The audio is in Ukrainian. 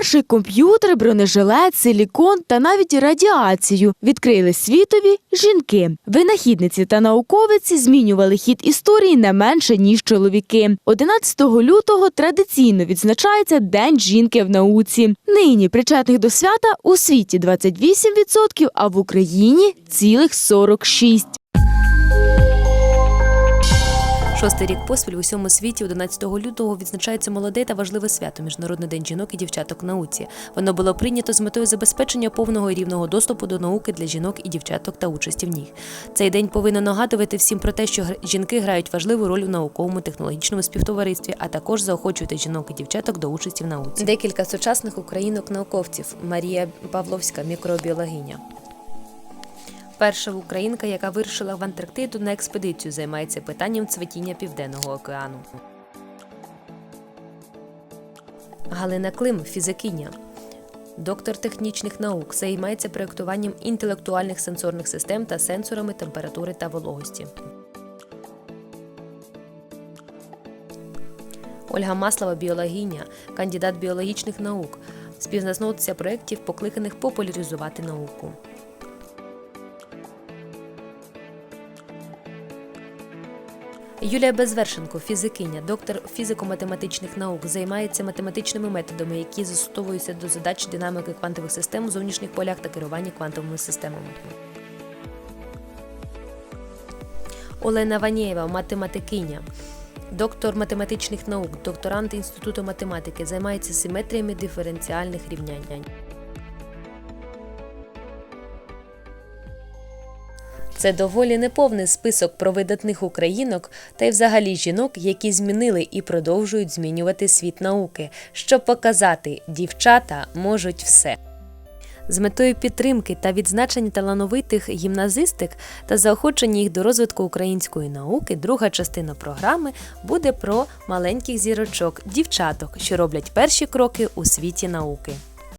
Перший комп'ютер, бронежилет, силікон та навіть радіацію відкрили світові жінки. Винахідниці та науковиці змінювали хід історії не менше ніж чоловіки. 11 лютого традиційно відзначається День жінки в науці. Нині причетних до свята у світі 28%, а в Україні цілих 46%. Шостий рік поспіль в усьому світі 11 лютого відзначається молоде та важливе свято Міжнародний день жінок і дівчаток науці. Воно було прийнято з метою забезпечення повного і рівного доступу до науки для жінок і дівчаток та участі в ній. Цей день повинен нагадувати всім про те, що жінки грають важливу роль у науковому технологічному співтоваристві, а також заохочувати жінок і дівчаток до участі в науці. Декілька сучасних українок-науковців Марія Павловська, мікробіологиня. Перша українка, яка вирушила в Антарктиду на експедицію, займається питанням цвітіння Південного океану. Галина Клим, фізикиня. Доктор технічних наук займається проєктуванням інтелектуальних сенсорних систем та сенсорами температури та вологості. Ольга Маслова, біологиня, кандидат біологічних наук, співзасновниця проєктів, покликаних популяризувати науку. Юлія Безвершенко, фізикиня, доктор фізико-математичних наук, займається математичними методами, які застосовуються до задач динаміки квантових систем у зовнішніх полях та керування квантовими системами. Олена Ванієва, математикиня, доктор математичних наук, докторант Інституту математики, займається симетріями диференціальних рівнянь. Це доволі неповний список про видатних українок та й взагалі жінок, які змінили і продовжують змінювати світ науки, щоб показати, дівчата можуть все. З метою підтримки та відзначення талановитих гімназистик та заохочення їх до розвитку української науки, друга частина програми буде про маленьких зірочок, дівчаток, що роблять перші кроки у світі науки.